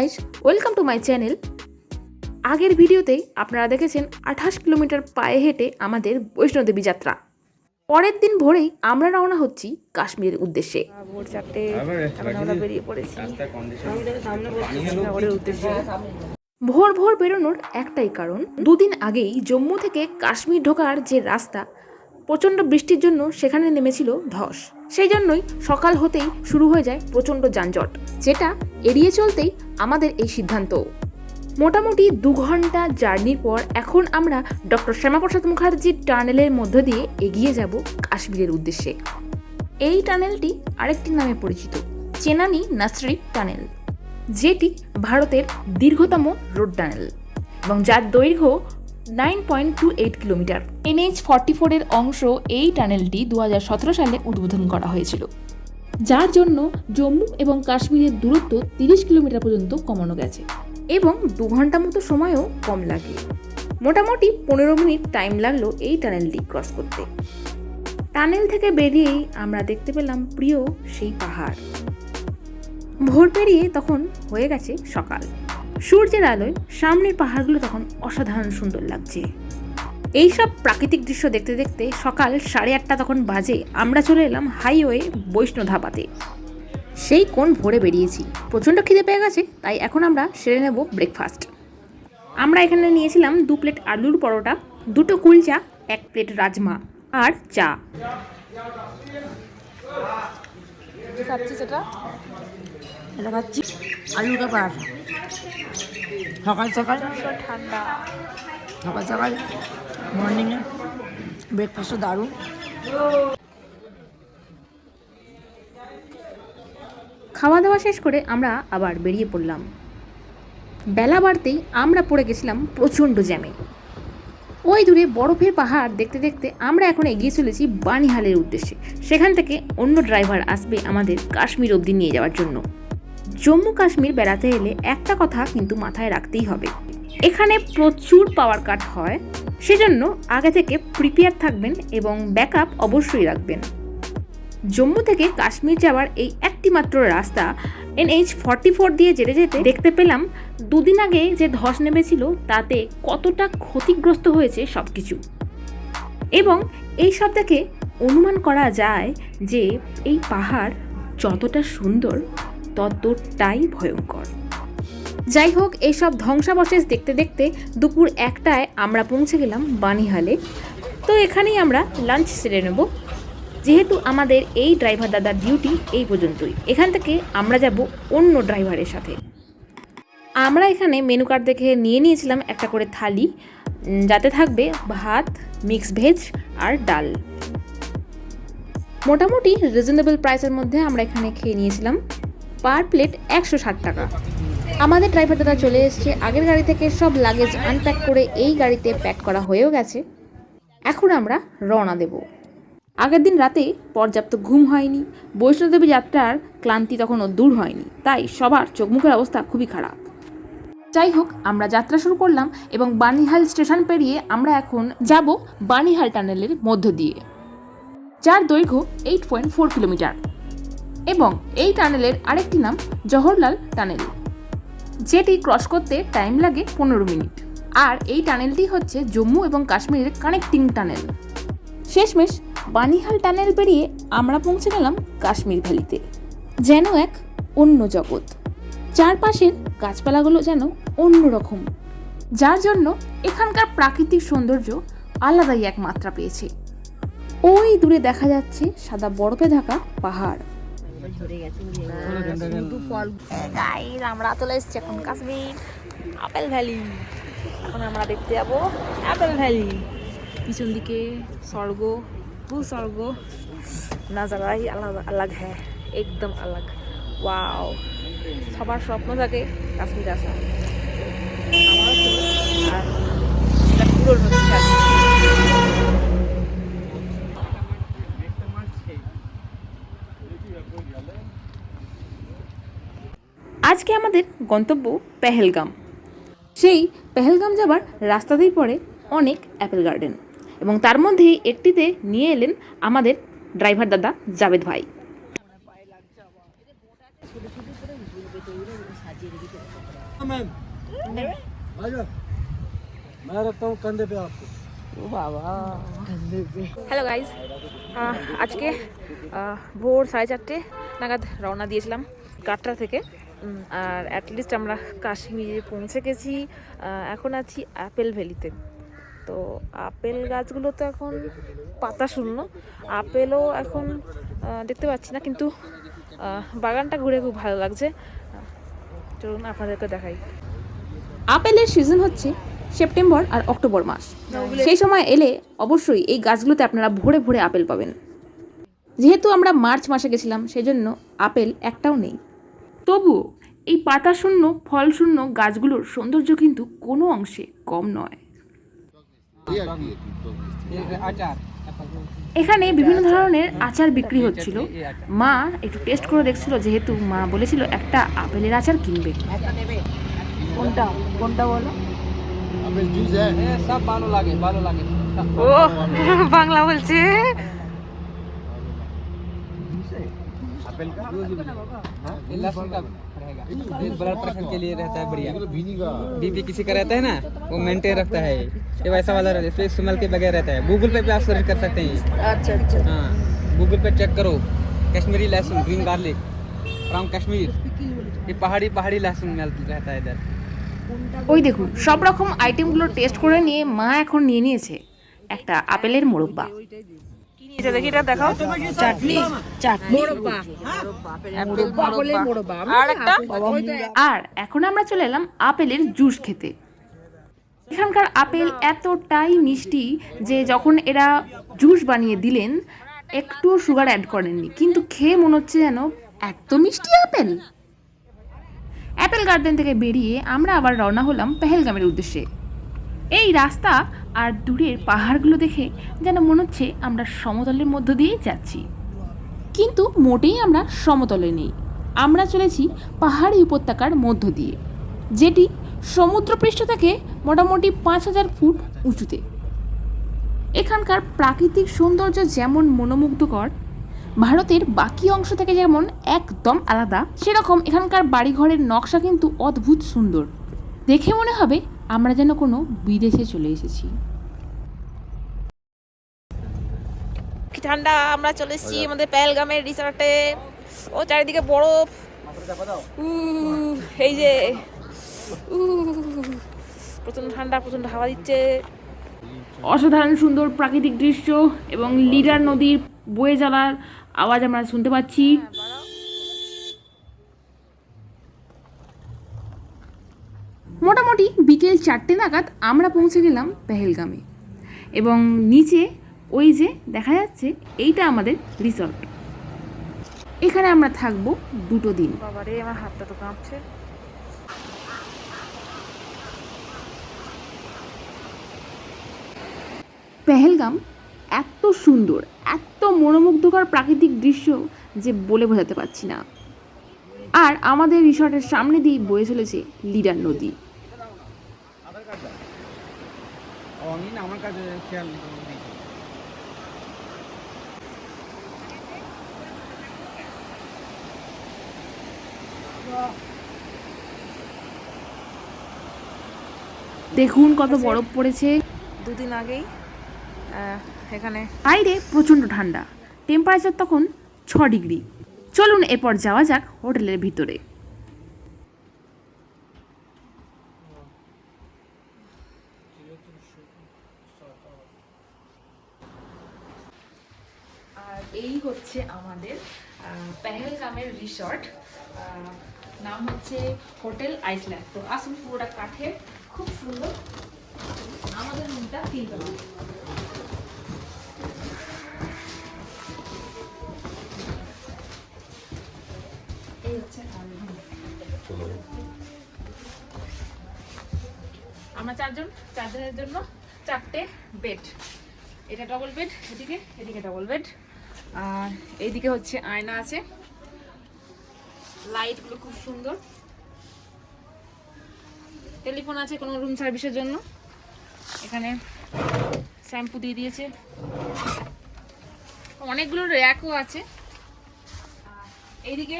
Guys welcome to my channel আগের ভিডিওতেই আপনারা দেখেছেন আঠাশ কিলোমিটার পায়ে হেঁটে আমাদের বৈষ্ণোদেবী যাত্রা। পরের দিন ভোরেই আমরা রওনা হচ্ছি কাশ্মীরের উদ্দেশ্যে ভোর উদ্দেশ্যে। ভোর ভোর বেরোনোর একটাই কারণ, দুদিন আগেই জম্মু থেকে কাশ্মীর ঢোকার যে রাস্তা প্রচণ্ড বৃষ্টির জন্য সেখানে নেমেছিল ধস। সেই জন্যই সকাল হতেই শুরু হয়ে যায় প্রচণ্ড যানজট, যেটা এড়িয়ে চলতেই আমাদের এই সিদ্ধান্ত। মোটামুটি দু ঘণ্টা জার্নির পর এখন আমরা ডক্টর শ্যামাপ্রসাদ মুখার্জির টানেলের মধ্য দিয়ে এগিয়ে যাব কাশ্মীরের উদ্দেশ্যে। এই টানেলটি আরেকটি নামে পরিচিত, চেনানি নাসরি টানেল, যেটি ভারতের দীর্ঘতম রোড টানেল এবং যার দৈর্ঘ্য nine point two eight kilometre NH forty ফোরের অংশ এই টানেলটি দু হাজার সতেরো সালে উদ্বোধন করা হয়েছিল, যার জন্য জম্মু এবং কাশ্মীরের দূরত্ব তিরিশ কিলোমিটার পর্যন্ত কমানো গেছে এবং দু ঘণ্টা মতো সময়ও কম লাগে। মোটামুটি পনেরো মিনিট টাইম লাগল এই টানেলটি ক্রস করতে। টানেল থেকে বেরিয়েই আমরা দেখতে পেলাম প্রিয় সেই পাহাড়। ভোর পেরিয়ে তখন হয়ে গেছে সকাল। সূর্যের আলোয় সামনের পাহাড়গুলো তখন অসাধারণ সুন্দর লাগছে। এইসব প্রাকৃতিক দৃশ্য দেখতে দেখতে সকাল সাড়ে আটটা তখন বাজে, আমরা চলে এলাম হাইওয়ে বৈষ্ণো ধাবাতে সেই কোন ভোরে বেরিয়েছি। প্রচণ্ড খিদে পেয়ে গেছে, তাই এখন আমরা সেরে নেব ব্রেকফাস্ট আমরা এখানে নিয়েছিলাম দু প্লেট আলুর পরোটা, দুটো কুলচা, এক প্লেট রাজমা আর চা। এটা খাচ্ছি। সকাল সকাল। ঠান্ডা সকাল সকাল। মর্নিংয়ে ব্রেকফাস্টও দারুণ। খাওয়া দাওয়া শেষ করে আমরা আবার বেরিয়ে পড়লাম। বেলা বাড়তেই আমরা পড়ে গেছিলাম প্রচণ্ড জ্যামে। ওই দূরে বরফের পাহাড় দেখতে দেখতে আমরা এখন এগিয়ে চলেছি বানিহালের উদ্দেশ্যে। সেখান থেকে অন্য ড্রাইভার আসবে আমাদের কাশ্মীর অবধি নিয়ে যাওয়ার জন্য। জম্মু কাশ্মীর বেড়াতে এলে একটা কথা কিন্তু মাথায় রাখতেই হবে। এখানে প্রচুর পাওয়ার কাট হয়, সেজন্য আগে থেকে প্রিপেয়ার থাকবেন এবং ব্যাকআপ অবশ্যই রাখবেন। জম্মু থেকে কাশ্মীর যাওয়ার এই একটি মাত্র রাস্তা, এনএইচ ফর্টি ফোর দিয়ে যেতে যেতে দেখতে পেলাম, দুদিন আগে যে ধস নেমেছিল তাতে কতটা ক্ষতিগ্রস্ত হয়েছে সব কিছু এবং এই সব দেখে অনুমান করা যায় যে এই পাহাড় যতটা সুন্দর ততটাই ভয়ঙ্কর। যাই হোক এইসব ধ্বংসাবশেষ দেখতে দেখতে দুপুর একটায় আমরা পৌঁছে গেলাম বানিহালে তো এখানেই আমরা লাঞ্চ সেরে নেব। যেহেতু আমাদের এই ড্রাইভার দাদার ডিউটি এই পর্যন্তই। এখান থেকে আমরা যাব অন্য ড্রাইভারের সাথে। আমরা এখানে মেনু কার্ড দেখে নিয়ে নিয়েছিলাম একটা করে থালি যাতে থাকবে ভাত মিক্স ভেজ আর ডাল। মোটামুটি রিজনেবল প্রাইসের মধ্যে আমরা এখানে খেয়ে নিয়েছিলাম। পার প্লেট একশো ষাট টাকা। আমাদের ড্রাইভার দাদা চলে এসেছে। আগের গাড়ি থেকে সব লাগেজ আনপ্যাক করে এই গাড়িতে প্যাক করা হয়েও গেছে। এখন আমরা রওনা দেব। আগের দিন রাতে পর্যাপ্ত ঘুম হয়নি। বৈষ্ণোদেবী যাত্রার ক্লান্তি তখনও দূর হয়নি। তাই সবার চোখ মুখের অবস্থা খুবই খারাপ। যাই হোক, আমরা যাত্রা শুরু করলাম এবং বানিহাল স্টেশন পেরিয়ে আমরা এখন যাব বানিহাল টানেলের মধ্য দিয়ে। যার দৈর্ঘ্য এইট পয়েন্ট ফোর কিলোমিটার এবং এই টানেলের আরেকটি নাম জহরলাল টানেল, যেটি ক্রস করতে টাইম লাগে পনেরো মিনিট। আর এই টানেলটি হচ্ছে জম্মু এবং কাশ্মীরের কানেক্টিং টানেল। শেষমেশ বানিহাল টানেল পেরিয়ে আমরা পৌঁছে গেলাম কাশ্মীর ভ্যালিতে, যেন এক অন্য জগৎ। চারপাশের গাছপালাগুলো যেন অন্যরকম, যার জন্য এখানকার প্রাকৃতিক সৌন্দর্য আলাদাই এক মাত্রা পেয়েছে। ওই দূরে দেখা যাচ্ছে সাদা বরফে ঢাকা পাহাড়। আমরা চলে এসেছি এখন কাশ্মীর আপেল ভ্যালি এখন আমরা দেখতে যাব আপেল ভ্যালি পিছন দিকে স্বর্গ ভূস্বর্গ নাজারাই আলাদা আলাগ হ্যাঁ একদম আলাগ। ওয়াও সবার স্বপ্ন থাকে কাশ্মীর আসা। আমারও ছিল আর সেটা পূরণ হচ্ছে আর কি। আজকে আমাদের গন্তব্য পেহেলগাম। সেই পেহেলগাম যাবার রাস্তাতেই পড়ে অনেক অ্যাপেল গার্ডেন এবং তার মধ্যে একটিতে নিয়ে এলেন আমাদের ড্রাইভার দাদা জাবেদ ভাই। হ্যালো গাইজ আজকে ভোর সাড়ে চারটে নাগাদ রওনা দিয়েছিলাম কাটরা থেকে। আর অ্যাটলিস্ট আমরা কাশ্মীরে পৌঁছে গেছি। এখন আছি অ্যাপেল ভ্যালিতে তো। আপেল গাছগুলো তো এখন পাতা শূন্য আপেলও এখন দেখতে পাচ্ছি না কিন্তু বাগানটা ঘুরে খুব ভালো লাগছে। চলুন আপনাদেরকে দেখাই। আপেলের সিজন হচ্ছে সেপ্টেম্বর আর অক্টোবর মাস। সেই সময় এলে অবশ্যই এই গাছগুলোতে আপনারা ভরে ভরে আপেল পাবেন। যেহেতু আমরা মার্চ মাসে গেছিলাম সেজন্য আপেল একটাও নেই। তবুও এই পাতাশূন্য ফলশূন্য গাছগুলোর সৌন্দর্য কিন্তু কোনো অংশে কম নয়। এখানে বিভিন্ন ধরনের আচার বিক্রি হচ্ছিল। মা একটু টেস্ট করে দেখছিল যেহেতু মা বলেছিল একটা আপেলের আচার কিনবে। কোনটা? কোনটা বলো? হ্যাঁ। হ্যাঁ, লাগে। ও বাংলা বলছে। ये लहसुन का रहेगा ये ब्लड प्रेशर के लिए रहता है बढ़िया भीनी का बीपी किसी का रहता है ना वो मेंटेन रखता है ये वैसा वाला रहता है इसमें स्मेल के बगैर रहता है गूगल पे भी आप सर्च कर सकते हैं আচ্ছা আচ্ছা हाँ गूगल पे चेक करो कश्मीरी लहसुन ग्रीन गार्लिक फ्रॉम कश्मीर ये पहाड़ी पहाड़ी लहसुन मिल रहता है इधर ওই দেখুন সব রকম আইটেমগুলো টেস্ট করে নিয়ে মা এখন নিয়ে নিয়েছে একটা আপেলের মোরব্বা কি দেখি এটা দেখাও। চাটনি চাটনি। আর এখন আমরা চলে এলাম আপেলের জুস খেতে। এখানকার আপেল এতটাই মিষ্টি যে যখন এরা জুস বানিয়ে দিলেন একটু সুগার অ্যাড করেননি। কিন্তু খেয়ে মনে হচ্ছে যেন এত মিষ্টি আপেল। অ্যাপেল গার্ডেন থেকে বেরিয়ে আমরা আবার রওনা হলাম পেহেলগামের উদ্দেশ্যে। এই রাস্তা আর দূরের পাহাড়গুলো দেখে যেন মনে হচ্ছে আমরা সমতলের মধ্য দিয়েই যাচ্ছি। কিন্তু মোটেই আমরা সমতলে নেই। আমরা চলেছি পাহাড়ি উপত্যকার মধ্য দিয়ে, যেটি সমুদ্রপৃষ্ঠ থেকে মোটামুটি পাঁচ হাজার ফুট উঁচুতে। এখানকার প্রাকৃতিক সৌন্দর্য যেমন মনোমুগ্ধকর, ভারতের বাকি অংশ থেকে যেমন একদম আলাদা, সেরকম এখানকার বাড়িঘরের নকশা কিন্তু অদ্ভুত সুন্দর। দেখে মনে হবে আমরা যেন কোনো বিদেশে চলে এসেছি। ঠান্ডা আমরা চলে এসেছি আমাদের পেহেলগামের রিসর্টে ও চারিদিকে বরফ। এই যে উহ, প্রচণ্ড ঠান্ডা প্রচণ্ড হাওয়া দিচ্ছে। অসাধারণ সুন্দর প্রাকৃতিক দৃশ্য এবং লিডার নদীর বয়ে যাওয়ার আওয়াজ আমরা শুনতে পাচ্ছি মোটামুটি বিকেল চারটে নাগাদ আমরা পৌঁছে গেলাম পেহেলগামে। এবং নিচে ওই যে দেখা যাচ্ছে এইটা আমাদের রিসর্ট এখানে আমরা থাকব দুটো দিন। বাবারে আমার হাতটা তো কাঁপছে। পেহেলগাম এত সুন্দর এত মনোমুগ্ধকর প্রাকৃতিক দৃশ্য যে বলে বোঝাতে পারছি না। আর আমাদের রিসর্টের সামনে দিয়ে বয়ে চলেছে লিডার নদী। আমি আমার কাছে খেয়াল নেই দেখুন কত বরফ পড়েছে। দুদিন আগেই এখানে। বাইরে প্রচণ্ড ঠান্ডা। টেম্পারেচার তখন ছ ডিগ্রি। চলুন এরপর যাওয়া যাক হোটেলের ভিতরে আর এই হচ্ছে আমাদের পেহেলগামের রিসর্ট। নাম হচ্ছে হোটেল আইসল্যান্ড। তো আসুন পুরোটা কাঠের খুব সুন্দর আমাদের রুমটা তিনতলা এই হচ্ছে আমরা চারজন, চারজনের জন্য চারটে বেড এটা ডবল বেড এদিকে এদিকে ডবল বেড আর এইদিকে হচ্ছে আয়না আছে। লাইটগুলো খুব সুন্দর। টেলিফোন আছে কোনো রুম সার্ভিসের জন্য। এখানে শ্যাম্পু দিয়ে দিয়েছে। অনেকগুলো র্যাকও আছে। এইদিকে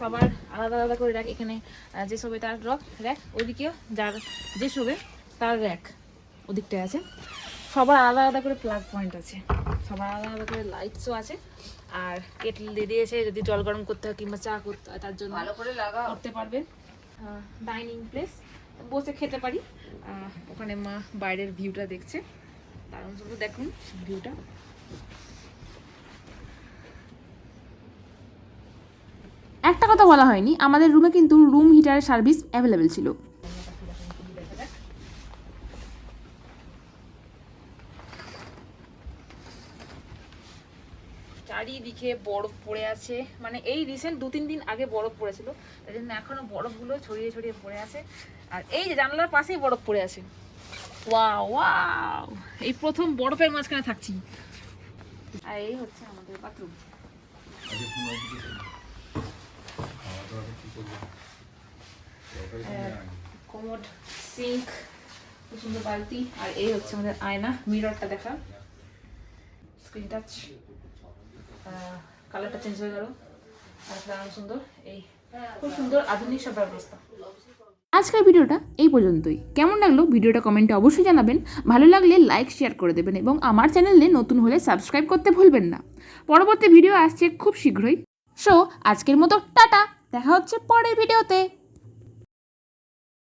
সবার আলাদা আলাদা করে র্যাক এখানে যে শোবে তার রক র্যাক ওইদিকেও যার যে শোবে তার র্যাক ওদিকটায় আছে। সবার আলাদা আলাদা করে প্লাগ পয়েন্ট আছে। সবার আলাদা আলাদা করে লাইটসও আছে। আর কেটল দিয়ে দিয়েছে যদি জল গরম করতে হয় কিংবা চা করতে হয় তার জন্য ভালো করে লাগা করতে পারবে। ডাইনিং প্লেস বসে খেতে পারি। ওখানে মা বাইরের ভিউটা দেখছে। দারুণ শুধু দেখুন ভিউটা একটা কথা বলা হয়নি আমাদের রুমে কিন্তু রুম হিটারের সার্ভিস অ্যাভেলেবেল ছিল। চারিদিকে বরফ পড়ে আছে। মানে এই রিসেন্ট দু তিন দিন আগে বরফ পড়েছিল। তাই জন্য এখনও বরফগুলো ছড়িয়ে ছড়িয়ে পড়ে আছে। আর এই যে জানলার পাশেই বরফ পড়ে আছে। Wow wow. এই প্রথম বরফের মাঝখানে থাকছি। আর এই হচ্ছে আমাদের বাথরুম কোমোড সিঙ্ক সুন্দর বালতি। আর এই হচ্ছে আমাদের আয়না মিররটা দেখা। স্ক্রিন টাচ কালারটা চেঞ্জ হয়ে গেল। আজকের ভিডিওটা এই পর্যন্তই। কেমন লাগল ভিডিওটা কমেন্টে অবশ্যই জানাবেন। ভালো লাগলে লাইক শেয়ার করে দেবেন এবং আমার চ্যানেলে নতুন হলে সাবস্ক্রাইব করতে ভুলবেন না। পরবর্তী ভিডিও আসছে খুব শীঘ্রই। সো আজকের মতো টাটা। দেখা হচ্ছে পরের ভিডিওতে